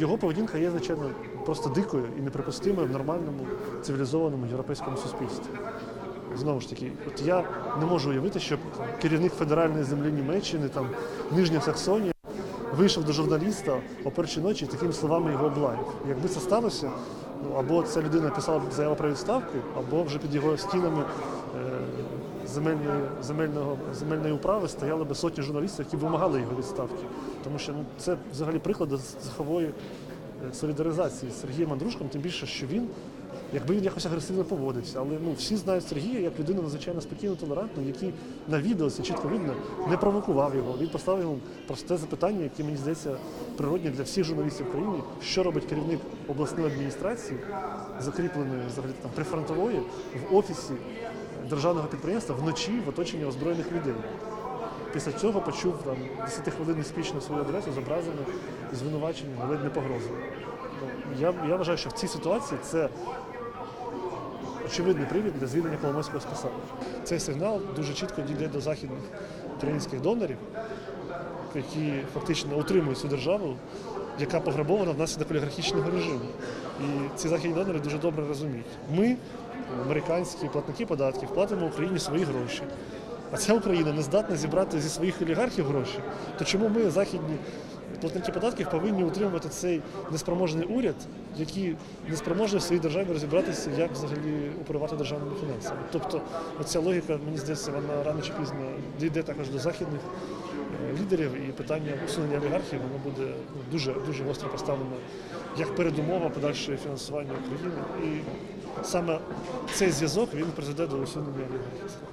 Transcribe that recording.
його поведінка є, звичайно, просто дикою і неприпустимою в нормальному цивілізованому європейському суспільстві. Знову ж таки, от я не можу уявити, щоб керівник федеральної землі Німеччини, там Нижня Саксонія, вийшов до журналіста о першій ночі і такими словами його облаяв. Якби це сталося, ну або ця людина писала заяву про відставку, або вже під його стінами е, земельної, земельного, земельної управи стояли б сотні журналістів, які вимагали його відставки. Тому що ну, це взагалі приклад цехової е, солідаризації з Сергієм Андрушком, тим більше, що він, якби він якось агресивно поводився, але ну, всі знають Сергія як людину надзвичайно спокійну, толерантну, який на відео це чітко видно, не провокував його. Він поставив йому просте запитання, яке мені здається природне для всіх журналістів в країні, що робить керівник обласної адміністрації, закріпленої взагалі там прифронтової, в офісі державного підприємства вночі в оточенні озброєних людей. Після цього почув там 10-хвилинний спіч на свою адресу з образами, звинуваченнями, ледь не погрозами. Я, я вважаю, що в цій ситуації це очевидний привід для звільнення Коломойського з. Цей сигнал дуже чітко дійде до західних українських донорів, які фактично утримують цю державу, яка пограбована внаслідок олігархічного режиму. І ці західні донори дуже добре розуміють. Ми, американські платники податків, платимо Україні свої гроші. А ця Україна не здатна зібрати зі своїх олігархів гроші. То чому ми, західні платники податків, повинні утримувати цей неспроможний уряд, який не в своїй державі розібратися, як взагалі оперувати державними фінансами? Тобто, оця логіка, мені здається, вона рано чи пізно дійде також до західних е, лідерів, і питання усунення олігархів воно буде ну, дуже дуже гостро поставлено як передумова подальшого фінансування України. І саме цей зв'язок він призведе до усунення олігархів.